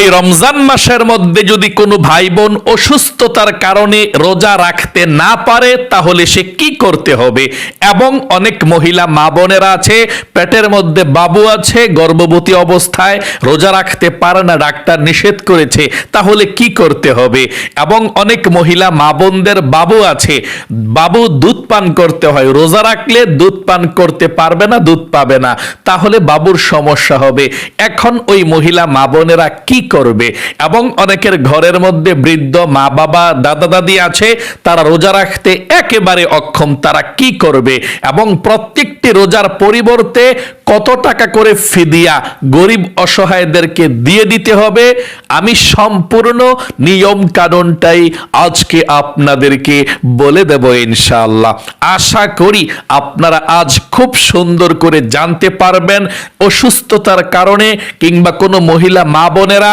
এই রমজান মাসের মধ্যে যদি কোনো ভাই বোন অসুস্থতার কারণে রোজা রাখতে না পারে, তাহলে সে কি করতে হবে? এবং অনেক মহিলা মা বোনেরা আছে, পেটের মধ্যে বাবু আছে, গর্ভবতী অবস্থায় রোজা রাখতে পারে না, ডাক্তার নিষেধ করেছে, তাহলে কি করতে হবে? এবং অনেক মহিলা মা বোনদের বাবু আছে, বাবু দুধ পান করতে হয়, রোজা রাখলে দুধ পান করতে পারবে না, দুধ পাবে না, তাহলে বাবুর সমস্যা হবে। এখন ওই মহিলা মা বোনেরা কি করবে। এবং অনেকের ঘরের মধ্যে বৃদ্ধ মা বাবা, দাদা দাদি আছে, তারা রোজা রাখতে একেবারে অক্ষম, তারা কি করবে? এবং প্রত্যেকটি রোজার পরিবর্তে কত টাকা করে ফিদিয়া গরিব অসহায়দেরকে দিয়ে দিতে হবে? আমি সম্পূর্ণ নিয়ম কানুনটাই আজকে আপনাদেরকে বলে দেব ইনশাআল্লাহ। আশা করি আপনারা আজ খুব সুন্দর করে জানতে পারবেন অসুস্থতার কারণে কিংবা কোনো মহিলা মা বোনেরা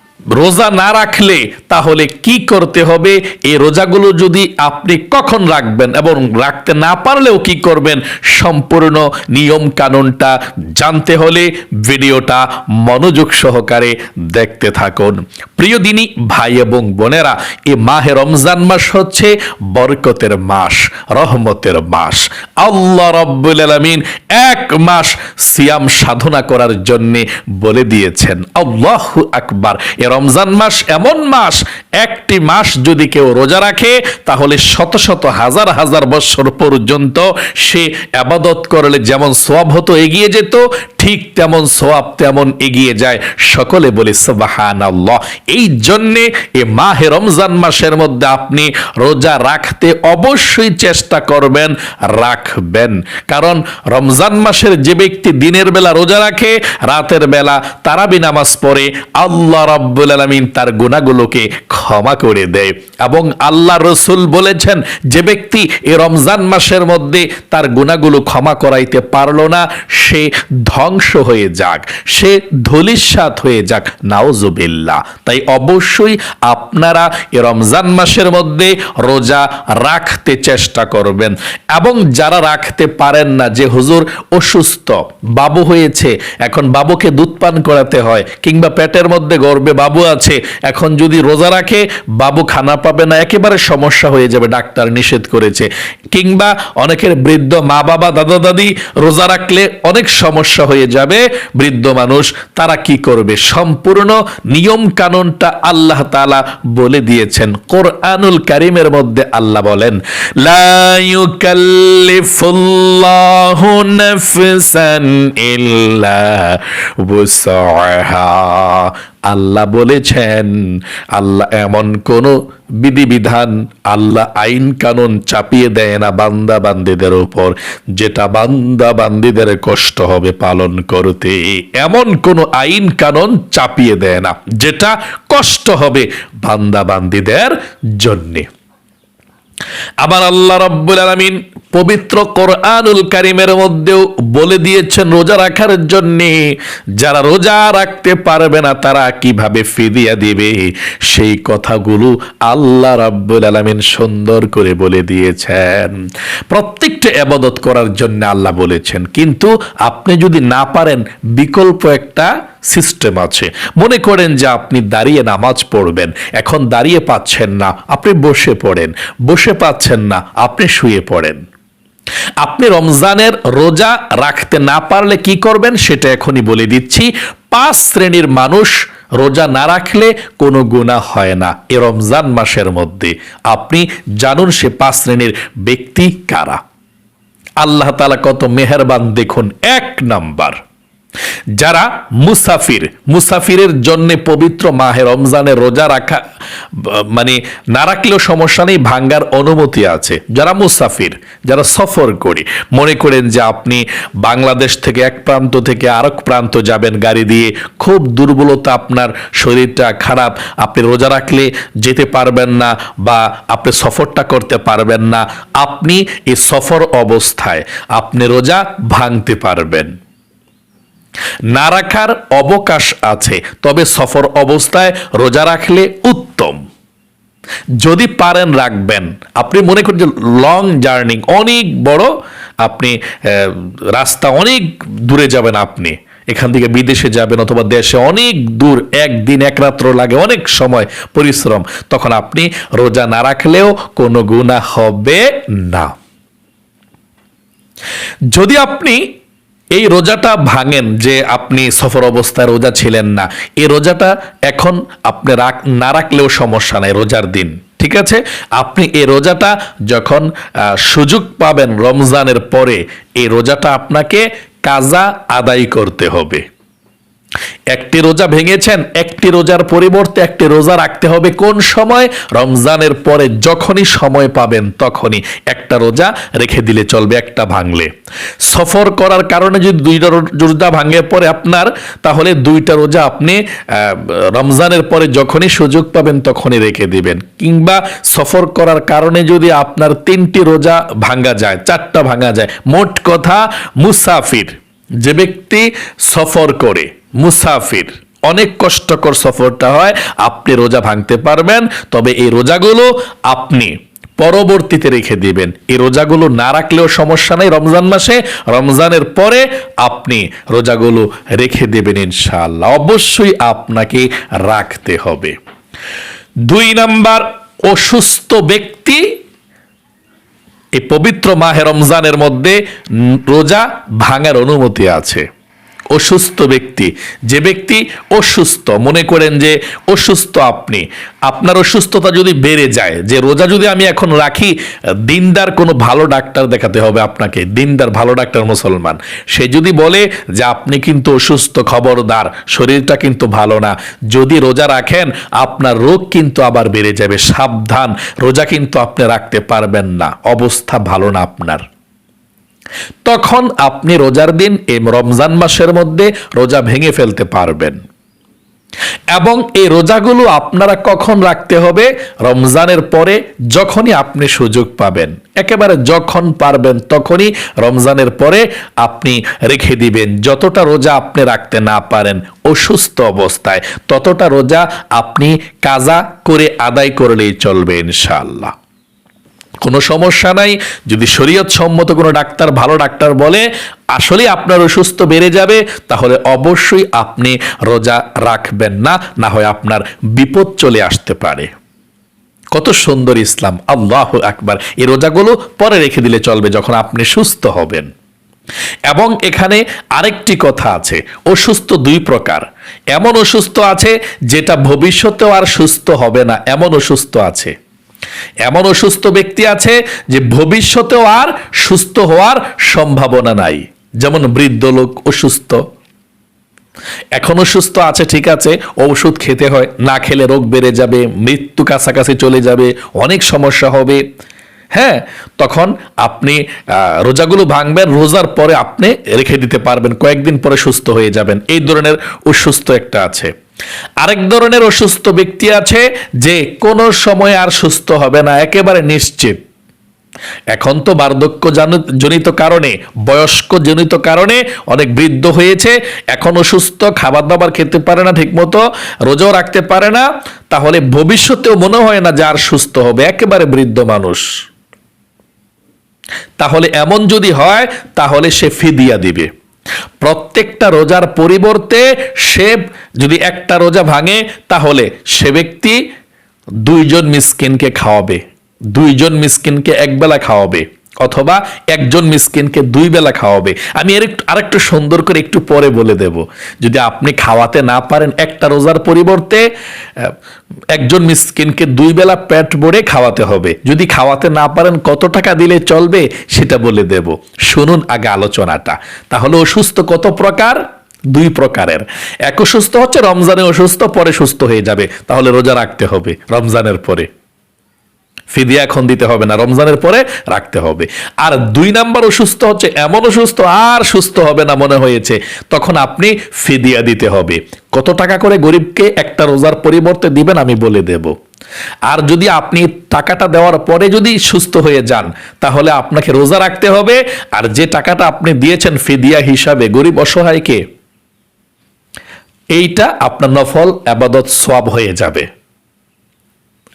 রোজা না রাখলে তাহলে কি করতে হবে? এই রোজাগুলো যদি আপনি কখন রাখবেন এবং রাখতে না পারলেও কি করবেন? সম্পূর্ণ নিয়ম কানুনটা জানতে হলে ভিডিওটা মনোযোগ সহকারে দেখতে থাকুন। প্রিয় দিনী, ভাই এবং বোনেরা এই মাহে রমজান মাস হচ্ছে বরকতের মাস, রহমতের মাস। আল্লাহ রব্বুল আলামিন এক মাস সিয়াম সাধনা করার জন্য বলে দিয়েছেন। আল্লাহ আকবার। এ রমজান মাস এমন মাস, একটি মাস যদি কেউ রোজা রাখে, তাহলে শত শত হাজার হাজার বছর পর্যন্ত সে আবাদত করলে যেমন সব হতো এগিয়ে যেত ঠিক তেমন সোয়াব তেমন এগিয়ে যায়। সকলে বলে সুবাহান আল্লাহ এই জন্যে এ মাহে রমজান মাসের মধ্যে আপনি রোজা রাখতে অবশ্যই চেষ্টা করবেন, রাখবেন। কারণ রমজান মাসের যে ব্যক্তি দিনের বেলা রোজা রাখে, রাতের বেলা তারাবি নামাজ পড়ে, আল্লাহ রব্বুল আলমিন তার গুণাগুলোকে ক্ষমা করে দেয়। এবং আল্লাহ রসুল বলেছেন, যে ব্যক্তি এ রমজান মাসের মধ্যে তার গুণাগুলো ক্ষমা করাইতে পারল না, সে ধ্বংস হয়ে যাক, সে ধলিস্বাত হয়ে যাক নাওজুবিল্লা তাই অবশ্যই আপনারা রমজান মাসের মধ্যে রোজা রাখতে চেষ্টা করবেন। এবং যারা রাখতে পারেন না, যে হুজুর অসুস্থ, বাবু হয়েছে, এখন বাবুকে দুধ পান করাতে হয়, কিংবা পেটের মধ্যে গর্বে বাবু আছে, এখন যদি রোজা রাখে, বাবু খানা পাবে না, একেবারে সমস্যা হয়ে যাবে, ডাক্তার নিষেধ করেছে। কিংবা অনেকের বৃদ্ধ মা বাবা দাদা দাদি রোজা রাখলে অনেক সমস্যা হয়ে যাবে। বৃদ্ধ মানুষ, তারা কি করবে? সম্পূর্ণ নিয়ম কানুনটা আল্লাহ তালা বলে দিয়েছেন। কোরআনুল কারিমের মধ্যে আল্লাহ বলেন, লা আল্লাহ বলেছেন, আল্লাহ এমন কোন বিধিবিধান, আল্লাহ আইন কানুন চাপিয়ে দেয় না বান্দা বান্দিদের উপর যেটা বান্দা বান্দিদের কষ্ট হবে পালন করতে। এমন কোন আইন কানুন চাপিয়ে দেয় না, যেটা কষ্ট হবে বান্দা বান্দিদের জন্যে। আবার আল্লাহ রব্বুল আলামিন পবিত্র কোরআনুল কারিমের মধ্যেও বলে দিয়েছেন রোজা রাখার জন্যে, যারা রোজা রাখতে পারবে না তারা কীভাবে ফিদিয়া দিবে? সেই কথাগুলো আল্লাহ রাব্বুল আলামিন সুন্দর করে বলে দিয়েছেন। প্রত্যেকটা আবাদত করার জন্য আল্লাহ বলেছেন, কিন্তু আপনি যদি না পারেন, বিকল্প একটা সিস্টেম আছে। মনে করেন যে আপনি দাঁড়িয়ে নামাজ পড়বেন, এখন দাঁড়িয়ে পাচ্ছেন না, আপনি বসে পড়েন। বসে পাচ্ছেন না, আপনি শুয়ে পড়েন। আপনি রমজানের রোজা রাখতে না পারলে কি করবেন, সেটা এখনই বলে দিচ্ছি। পাঁচ শ্রেণির মানুষ রোজা না রাখলে কোনো গুণা হয় না, এ রমজান মাসের মধ্যে। আপনি জানুন সে পাঁচ শ্রেণির ব্যক্তি কারা। আল্লাহ তালা কত মেহেরবান, দেখুন, এক নাম্বার। যারা মুসাফির, মুসাফিরের জন্য পবিত্র মাহে রমজানে রোজা রাখা মানে না রাখলেও সমস্যা নেই, ভাঙ্গার অনুমতি আছে। যারা মুসাফির, যারা সফর করে, মনে করেন যে আপনি বাংলাদেশ থেকে এক প্রান্ত থেকে আরেক প্রান্ত যাবেন গাড়ি দিয়ে, খুব দুর্বলতা আপনার শরীরটা খারাপ, আপনি রোজা রাখলে যেতে পারবেন না বা আপনি সফরটা করতে পারবেন না, আপনি এই সফর অবস্থায় আপনি রোজা ভাঙতে পারবেন। না রাখার অবকাশ আছে, তবে সফর অবস্থায় রোজা রাখলে উত্তম। যদি পারেন রাখবেন। আপনি মনে করেন যে লং জার্নি অনেক বড়, আপনি রাস্তা অনেক দূরে যাবেন আপনি। এখান থেকে বিদেশে যাবেন অথবা দেশে অনেক দূর, একদিন এক রাত্র লাগে অনেক সময় পরিশ্রম, তখন আপনি রোজা না রাখলেও কোনো গুণা হবে না। যদি আপনি এই রোজাটা ভাঙেন যে আপনি সফর অবস্থায় রোজা ছিলেন না। এই রোজাটা এখন আপনি না রাখলেও সমস্যা নাই রোজার দিন, ঠিক আছে? আপনি এই রোজাটা যখন সুযোগ পাবেন রমজানের পরে, এই রোজাটা আপনাকে কাজা আদায় করতে হবে। একটি রোজা ভেঙেছেন, একটি রোজার পরিবর্তে একটি রোজা রাখতে হবে কোন সময়? রমজানের পরে যখনই সময় পাবেন তখনই। একটা রোজা রেখে দিলে চলবে, একটা ভাঙলে। সফর করার কারণে যদি দুইটা রোজা ভাঙে পরে আপনার, তাহলে দুইটা রোজা আপনি রমজানের পরে যখনই সুযোগ পাবেন তখনই রেখে দিবেন। কিংবা সফর করার কারণে যদি আপনার তিনটি রোজা ভাঙা যায়, চারটা ভাঙা যায়, মোট কথা মুসাফির, যে ব্যক্তি সফর করে মুসাফির। অনেক কষ্টকর সফরটা হয়, আপনি রোজা ভাঙতে পারবেন, তবে এই রোজাগুলো আপনি পরবর্তীতে রেখে দিবেন। এই রোজাগুলো না রাখলেও সমস্যা নেই রমজান মাসে, রমজানের পরে আপনি রোজাগুলো রেখে দেবেন ইনশাআল্লাহ। অবশ্যই আপনাকে রাখতে হবে। দুই নাম্বার, অসুস্থ ব্যক্তি এই পবিত্র মাহে রমজানের মধ্যে রোজা ভাঙার অনুমতি আছে। অসুস্থ ব্যক্তি। যে ব্যক্তি অসুস্থ, মনে করেন যে অসুস্থ আপনি। আপনার অসুস্থতা যদি বেড়ে যায়, যে রোজা যদি আমি এখন রাখি, দিনদার কোনো ভালো ডাক্তার দেখাতে হবে আপনাকে, দিনদার ভালো ডাক্তার মুসলমান। সে যদি বলে যে আপনি কিন্তু অসুস্থ খবরদার, শরীরটা কিন্তু ভালো না, যদি রোজা রাখেন, আপনার রোগ কিন্তু আবার বেড়ে যাবে, সাবধান, রোজা কিন্তু আপনি রাখতে পারবেন না, অবস্থা ভালো না আপনার। তখন আপনি রোজার দিন এই রমজান মাসের মধ্যে রোজা ভেঙে ফেলতে পারবেন। এবং এই রোজাগুলো আপনারা কখন রাখতে হবে? রমজানের পরে যখনই আপনি সুযোগ পাবেন। একেবারে যখন পারবেন তখনই রমজানের পরে আপনি রেখে দিবেন। যতটা রোজা আপনি রাখতে না পারেন অসুস্থ অবস্থায়, ততটা রোজা আপনি কাজা করে আদায় করলেই চলবে ইনশাআল্লাহ। কোনো সমস্যা নাই। যদি শরীয়ত সম্মত কোনো ডাক্তার, ভালো ডাক্তার বলে আসলে আপনার অসুস্থ বেড়ে যাবে, তাহলে অবশ্যই আপনি রোজা রাখবেন না না হয় আপনার বিপদ চলে আসতে পারে। কত সুন্দর ইসলাম, আল্লাহ আকবার। এই রোজাগুলো পরে রেখে দিলে চলবে যখন আপনি সুস্থ হবেন। এবং এখানে আরেকটি কথা আছে, অসুস্থ দুই প্রকার। এমন অসুস্থ আছে, যেটা ভবিষ্যতেও আর সুস্থ হবে না, এমন অসুস্থ আছে। এমন অসুস্থ ব্যক্তি আছে যে ভবিষ্যতেও আর সুস্থ হওয়ার সম্ভাবনা নাই। যেমন বৃদ্ধ লোক অসুস্থ। এখনও সুস্থ আছে, ঠিক আছে, ওষুধ খেতে হয়, না খেলে রোগ বেড়ে যাবে, মৃত্যু কাছাকাছি চলে যাবে, অনেক সমস্যা হবে। হ্যাঁ তখন আপনি রোজাগুলো ভাঙবেন, রোজার পরে আপনি রেখে দিতে পারবেন, কয়েকদিন পরে সুস্থ হয়ে যাবেন। এই ধরনের অসুস্থ একটা আছে। আরেক ধরনের অসুস্থ ব্যক্তি আছে যে কোনো সময় আর সুস্থ হবে না, একেবারে নিশ্চিত। এখন তো বার্ধক্য জনিত কারণে বয়স্ক জনিত কারণে অনেক বৃদ্ধ হয়েছে, এখন অসুস্থ খাবার দাবার খেতে পারে না ঠিকমতো, রোজাও রাখতে পারে না, তাহলে ভবিষ্যতেও মনে হয় না যে আর সুস্থ হবে, একেবারে বৃদ্ধ মানুষ। তাহলে এমন যদি হয়, তাহলে সে ফিদিয়া দিবে। প্রত্যেকটা রোজার পরিবর্তে সে যদি একটা রোজা ভাঙে, তাহলে সে ব্যক্তি দুইজন মিসকিনকে খাওয়াবে। দুইজন মিসকিনকে একবেলা খাওয়াবে। অথবা একজন মিসকিনকে দুই বেলা খাওয়াবে। আমি এর আরেকটু সুন্দর করে একটু পরে বলে দেব। যদি আপনি খাওয়াতে না পারেন একটা রোজার পরিবর্তে একজন মিসকিনকে দুই বেলা পেট ভরে খাওয়াতে হবে। যদি খাওয়াতে না পারেন কত টাকা দিলে চলবে সেটা বলে দেব। শুনুন আগে আলোচনাটা। তাহলে অসুস্থ কত প্রকার? দুই প্রকারের। এক অসুস্থ হচ্ছে রমজানে অসুস্থ, পরে সুস্থ হয়ে যাবে। তাহলে রোজা রাখতে হবে রমজানের পরে। ফিদিয়া এখন দিতে হবে না, রমজানের পরে রাখতে হবে। আর দুই নাম্বার অসুস্থ হচ্ছে এমন অসুস্থ আর সুস্থ হবে না মনে হয়েছে। তখন আপনি ফিদিয়া দিতে হবে। কত টাকা করে গরিবকে একটা রোজার পরিবর্তে দিবেন আমি বলে দেব। আর যদি আপনি টাকাটা দেওয়ার পরে যদি সুস্থ হয়ে যান, তাহলে আপনাকে রোজা রাখতে হবে। আর যে টাকাটা আপনি দিয়েছেন ফিদিয়া হিসাবে, গরিব অসহায়কে, এইটা আপনার নফল, আবাদত সব হয়ে যাবে।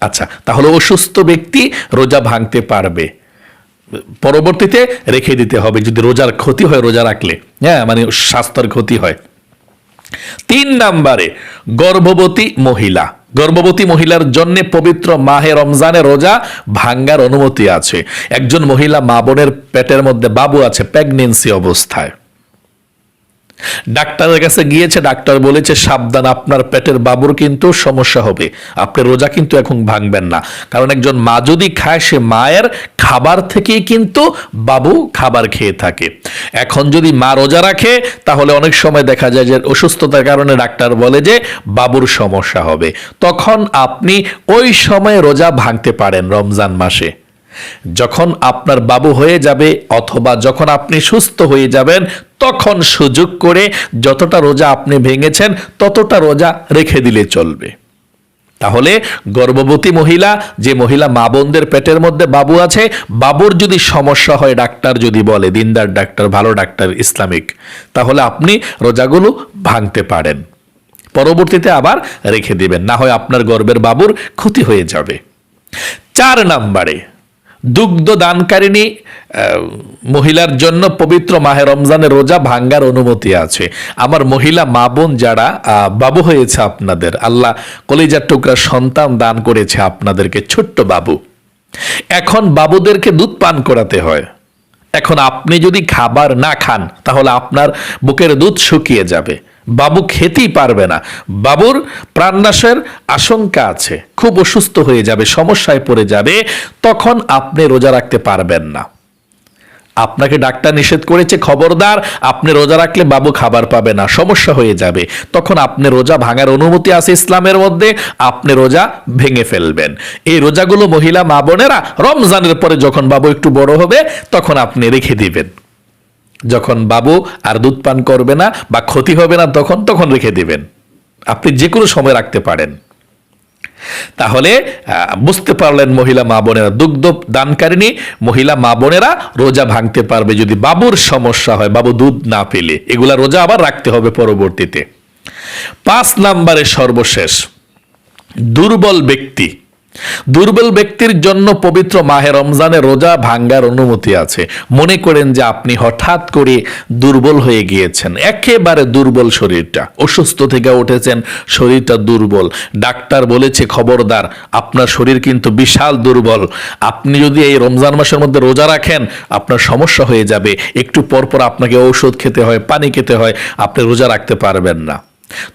আচ্ছা তাহলে অসুস্থ ব্যক্তি রোজা ভাঙতে পারবে। পরবর্তীতে রেখে দিতে হবে, যদি রোজার ক্ষতি হয়, রোজা রাখলে। হ্যাঁ মানে স্বাস্থ্যের ক্ষতি হয়। তিন নাম্বারে, গর্ভবতী মহিলা। গর্ভবতী মহিলার জন্য পবিত্র মাহে রমজানে রোজা ভাঙ্গার অনুমতি আছে। একজন মহিলা মা বোনের পেটের মধ্যে বাবু আছে, প্রেগনেন্সি অবস্থায়। ডাক্তারের কাছে গিয়েছে, ডাক্তার বলেছে, সাবধান, আপনার পেটের বাবুর কিন্তু সমস্যা হবে। আপনি রোজা কিন্তু এখন ভাঙবেন না। কারণ একজন মা যদি খায়, সে মায়ের খাবার থেকেই কিন্তু বাবু খাবার খেয়ে থাকে। এখন যদি মা রোজা রাখে, তাহলে অনেক সময় দেখা যায় যে অসুস্থতার কারণে ডাক্তার বলে যে বাবুর সমস্যা হবে। তখন আপনি ওই সময় রোজা ভাঙতে পারেন রমজান মাসে। যখন আপনার বাবু হয়ে যাবে অথবা যখন আপনি সুস্থ হয়ে যাবেন, তখন সুযোগ করে যতটা রোজা আপনি ভেঙেছেন, ততটা রোজা রেখে দিলে চলবে। তাহলে গর্ভবতী মহিলা, যে মহিলা মা বোনদের পেটের মধ্যে বাবু আছে, বাবুর যদি সমস্যা হয়, ডাক্তার যদি বলে, দিনদার ডাক্তার, ভালো ডাক্তার, ইসলামিক, তাহলে আপনি রোজাগুলো ভাঙতে পারেন। পরবর্তীতে আবার রেখে দিবেন, না হয় আপনার গর্বের বাবুর ক্ষতি হয়ে যাবে। চার নম্বরে দুগ্ধ দানকারিণী মহিলার জন্য পবিত্র মাহে রমজানের রোজা ভাঙ্গার অনুমতি আছে। আমার মহিলা মা বোন যারা বাবু হয়েছে আপনাদের, আল্লাহ কলিজার টুকরা সন্তান দান করেছে আপনাদেরকে, ছোট্ট বাবু। এখন বাবুদেরকে দুধ পান করাতে হয়। এখন আপনি যদি খাবার না খান, তাহলে আপনার বুকের দুধ শুকিয়ে যাবে। বাবু খেতেই পারবে না। বাবুর প্রাণনাশের আশঙ্কা আছে। খুব অসুস্থ হয়ে যাবে, সমস্যায় পড়ে যাবে, তখন আপনি রোজা রাখতে পারবেন না। আপনাকে ডাক্তার নিষেধ করেছে, খবরদার, আপনি রোজা রাখলে বাবু খাবার পাবে না, সমস্যা হয়ে যাবে। তখন আপনি রোজা ভাঙার অনুমতি আছে ইসলামের মধ্যে, আপনি রোজা ভেঙে ফেলবেন। এই রোজাগুলো মহিলা মা বোনেরা রমজানের পরে যখন বাবু একটু বড় হবে, তখন আপনি রেখে দিবেন। যখন বাবু আর দুধ পান করবে না বা ক্ষতি হবে না তখন তখন রেখে দিবেন। আপনি যে কোনো সময় রাখতে পারেন। তাহলে বুঝতে পারলেন মহিলা মা বোনেরা, দুগ্ধ দানকারিনী মহিলা মা বোনেরা রোজা ভাঙতে পারবে যদি বাবুর সমস্যা হয়, বাবু দুধ না পেলে। এগুলা রোজা আবার রাখতে হবে পরবর্তীতে। পাঁচ নাম্বারে সর্বশেষ, দুর্বল ব্যক্তি। দুর্বল ব্যক্তির জন্য পবিত্র মাহে রমজানে রোজা ভাঙ্গার অনুমতি আছে। মনে করেন যে আপনি হঠাৎ করে দুর্বল হয়ে গিয়েছেন। একেবারে দুর্বল শরীরটা। অসুস্থ থেকে উঠেছেন, শরীরটা দুর্বল। ডাক্তার বলেছে, খবরদার, আপনার শরীর কিন্তু বিশাল দুর্বল। আপনি যদি এই রমজান মাসের মধ্যে রোজা রাখেন, আপনার সমস্যা হয়ে যাবে। একটু পর পর আপনাকে ঔষধ খেতে হয়, পানি খেতে হয়, আপনি রোজা রাখতে পারবেন না।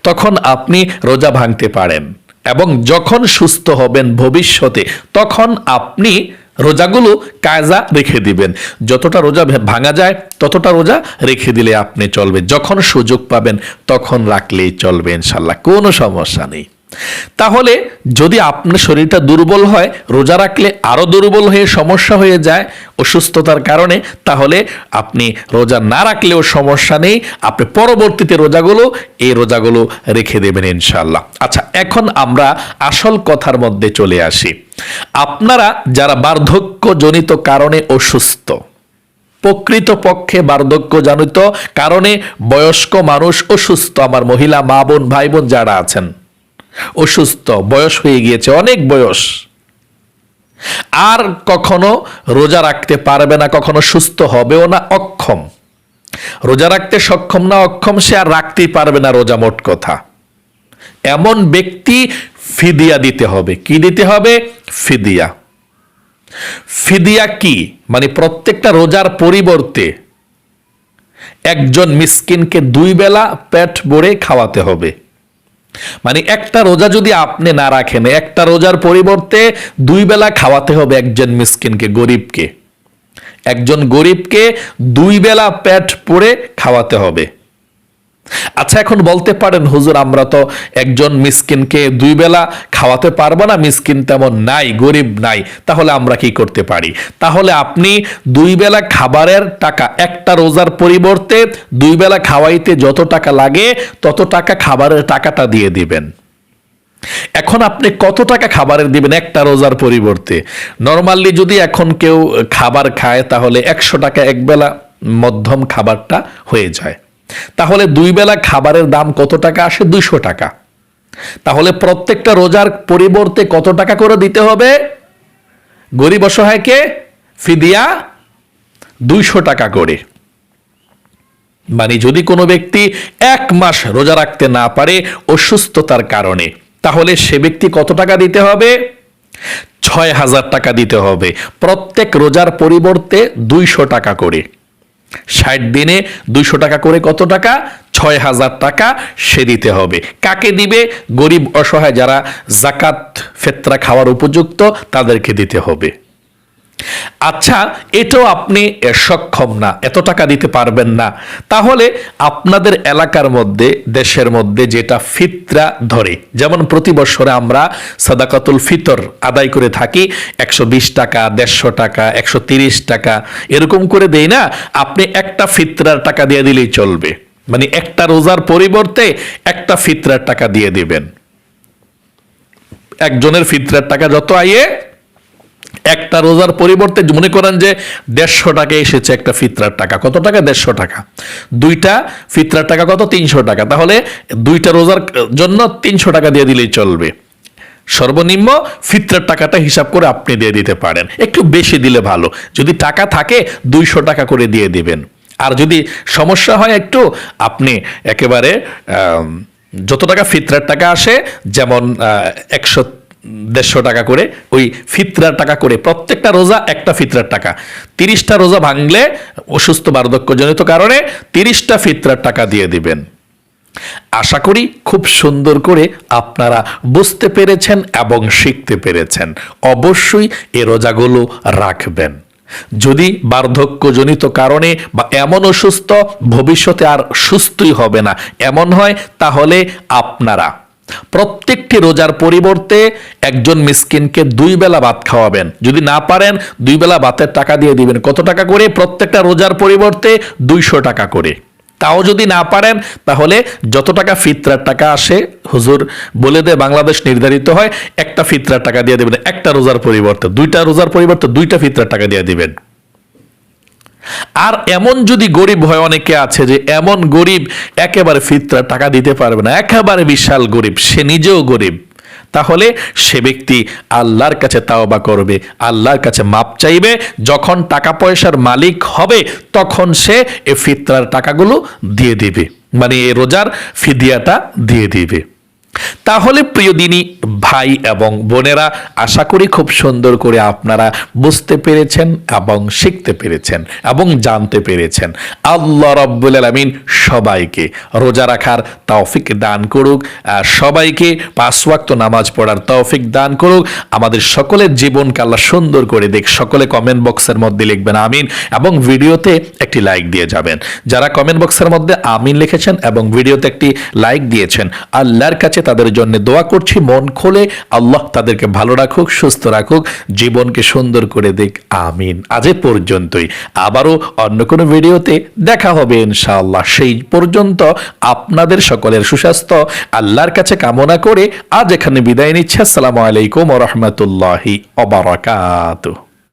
তখন আপনি রোজা ভাঙতে পারেন। এবং যখন সুস্থ হবেন ভবিষ্যতে, তখন আপনি রোজাগুলো কাজা রেখে দিবেন। যতটা রোজা ভাঙা যায়, ততটা রোজা রেখে দিলে আপনি চলবে। যখন সুযোগ পাবেন, তখন রাখলেই চলবে ইনশাল্লাহ। কোনো সমস্যা নেই। তাহলে যদি আপনার শরীরটা দুর্বল হয়, রোজা রাখলে আরও দুর্বল হয়ে সমস্যা হয়ে যায় অসুস্থতার কারণে, তাহলে আপনি রোজা না রাখলেও সমস্যা নেই। আপনি পরবর্তীতে রোজাগুলো, এই রোজাগুলো রেখে দেবেন ইনশাল্লাহ আচ্ছা এখন আমরা আসল কথার মধ্যে চলে আসি। আপনারা যারা বার্ধক্যজনিত কারণে অসুস্থ প্রকৃত প্রকৃতপক্ষে বার্ধক্যজনিত কারণে বয়স্ক মানুষ অসুস্থ, আমার মহিলা, মা বোন, ভাই বোন যারা আছেন অসুস্থ, বয়স হয়ে গিয়েছে, অনেক বয়স। আর কখনো রোজা রাখতে পারবে না, কখনো সুস্থ হবেও না, অক্ষম। রোজা রাখতে সক্ষম না, অক্ষম, সে আর রাখতেই পারবে না রোজা, মোট কথা। এমন ব্যক্তি ফিদিয়া দিতে হবে। কি দিতে হবে? ফিদিয়া। ফিদিয়া কি? মানে প্রত্যেকটা রোজার পরিবর্তে একজন মিসকিনকে দুই বেলা পেট ভরে খাওয়াতে হবে। মানে একটা রোজা যদি আপনি না রাখেন, একটা রোজার পরিবর্তে দুই বেলা খাওয়াতে হবে একজন মিসকিনকে, গরিবকে। একজন গরিবকে দুই বেলা পেট পরে খাওয়াতে হবে। আচ্ছা এখন বলতে পারেন, হুজুর, আমরা তো একজন মিসকিনকে দুই বেলা খাওয়াতে পারব না, মিসকিন তেমন নাই, গরিব নাই, তাহলে আমরা কি করতে পারি? তাহলে আপনি দুই বেলা খাবারের টাকা, একটা রোজার পরিবর্তে দুই বেলা খাওয়াইতে যত টাকা লাগে, তত টাকা খাবারের টাকাটা দিয়ে দিবেন। এখন আপনি কত টাকা খাবারের দিবেন একটা রোজার পরিবর্তে? নর্মালি যদি এখন কেউ খাবার খায়, তাহলে একশো টাকা একবেলা মধ্যম খাবারটা হয়ে যায়। তাহলে দুই বেলা খাবারের দাম কত টাকা আসে? দুইশো টাকা। তাহলে প্রত্যেকটা রোজার পরিবর্তে কত টাকা করে দিতে হবে? গরিব অসহায়কে ফিদিয়া দুইশো টাকা করে। মানে যদি কোনো ব্যক্তি এক মাস রোজা রাখতে না পারে অসুস্থতার কারণে, তাহলে সে ব্যক্তি কত টাকা দিতে হবে? ছয় হাজার টাকা দিতে হবে। প্রত্যেক রোজার পরিবর্তে দুইশো টাকা করে। ষাট দিনে দুইশো টাকা করে কত টাকা? ছয় হাজার টাকা সে দিতে হবে। কাকে দিবে? গরিব, অসহায় যারা জাকাত, ফেতরা খাওয়ার উপযুক্ত তাদেরকে দিতে হবে। আচ্ছা এটাও আপনি সক্ষম না, এত টাকা দিতে পারবেন না। তাহলে আপনাদের এলাকার মধ্যে, দেশের মধ্যে যেটা ফিতরা ধরে, যেমন প্রতি বছরে আমরা সাদাকাতুল ফিতর আদায় করে থাকি, একশো বিশ টাকা, দেড়শো টাকা, একশো টাকা, এরকম করে দেই না, আপনি একটা ফিতরার টাকা দিয়ে দিলেই চলবে। মানে একটা রোজার পরিবর্তে একটা ফিতরার টাকা দিয়ে দিবেন। একজনের ফিতরার টাকা যত আইয়ে একটা রোজার পরিবর্তে মনে করেন যে দেড়শো টাকা এসেছে একটা ফিতরার টাকা। কত টাকা? দেড়শো টাকা। দুইটা ফিতরার টাকা কত? তিনশো টাকা। তাহলে দুইটা রোজার জন্য তিনশো টাকা দিয়ে দিলেই চলবে। সর্বনিম্ন ফিতরার টাকাটা হিসাব করে আপনি দিয়ে দিতে পারেন। একটু বেশি দিলে ভালো। যদি টাকা থাকে, দুইশো টাকা করে দিয়ে দিবেন। আর যদি সমস্যা হয় একটু, আপনি একেবারে যত টাকা ফিতরার টাকা আসে, যেমন একশো দেড়শো টাকা করে, ওই ফিতরার টাকা করে, প্রত্যেকটা রোজা একটা ফিতরার টাকা। তিরিশটা রোজা ভাঙলে অসুস্থ বার্ধক্যজনিত কারণে তিরিশটা ফিতরার টাকা দিয়ে দিবেন। আশা করি খুব সুন্দর করে আপনারা বুঝতে পেরেছেন এবং শিখতে পেরেছেন। অবশ্যই এ রোজাগুলো রাখবেন। যদি বার্ধক্যজনিত কারণে বা এমন অসুস্থ, ভবিষ্যতে আর সুস্থই হবে না। এমন হয় তাহলে আপনারা প্রত্যেকটি রোজার পরিবর্তে একজন মিসকিনকে দুই বেলা ভাত খাওয়াবেন। যদি না পারেন, দুই বেলা ভাতের টাকা দিয়ে দিবেন। কত টাকা করে? প্রত্যেকটা রোজার পরিবর্তে দুইশো টাকা করে। তাও যদি না পারেন, তাহলে যত টাকা ফিতরার টাকা আসে, হুজুর বলে দেয় বাংলাদেশ নির্ধারিত হয়, একটা ফিতরার টাকা দিয়ে দেবেন। একটা রোজার পরিবর্তে, দুইটা রোজার পরিবর্তে দুইটা ফিতরার টাকা দিয়ে দিবেন। আর এমন যদি গরিব হয়, অনেকে আছে যে এমন গরিব একেবারে ফিতরা টাকা দিতে পারবে না, একেবারে বিশাল গরিব, সে নিজেও গরিব। তাহলে সে ব্যক্তি আল্লাহর কাছে তাওবা করবে, আল্লাহর কাছে মাপ চাইবে, যখন টাকা পয়সার মালিক হবে, তখন সে এ ফিতরার টাকাগুলো দিয়ে দিবে মানে এই রোজার ফিদিয়াটা দিয়ে দিবে। তাহলে প্রিয় দিনী, ভাই এবং বোনেরা, আশা করি খুব সুন্দর করে আপনারা বুঝতে পেরেছেন এবং শিখতে পেরেছেন এবং জানতে পেরেছেন। আল্লাহ রব্বুল আলমিন সবাইকে রোজা রাখার তৌফিক দান করুক সবাইকে পাঁচ ওয়াক্ত নামাজ পড়ার তৌফিক দান করুক। আমাদের সকলের জীবনকে আল্লাহ সুন্দর করে দেখ সকলে কমেন্ট বক্সের মধ্যে লিখবেন আমিন এবং ভিডিওতে একটি লাইক দিয়ে যাবেন। যারা কমেন্ট বক্সের মধ্যে আমিন লিখেছেন এবং ভিডিওতে একটি লাইক দিয়েছেন, আল্লাহর কাছে তাদের জন্য দোয়া করছি। মন খোলে আল্লাহ তাদেরকে ভালো রাখুক, সুস্থ রাখুক, জীবনকে সুন্দর করে দেখ আমিন। আজ পর্যন্তই। আবারও অন্য কোনো ভিডিওতে দেখা হবে ইনশাআল্লাহ। সেই পর্যন্ত আপনাদের সকলের সুস্বাস্থ্য, আল্লাহর কাছে কামনা করে আজ এখানে বিদায় নিচ্ছে। আসসালামু আলাইকুম রহমতুল্লাহি অবরাকাতুহ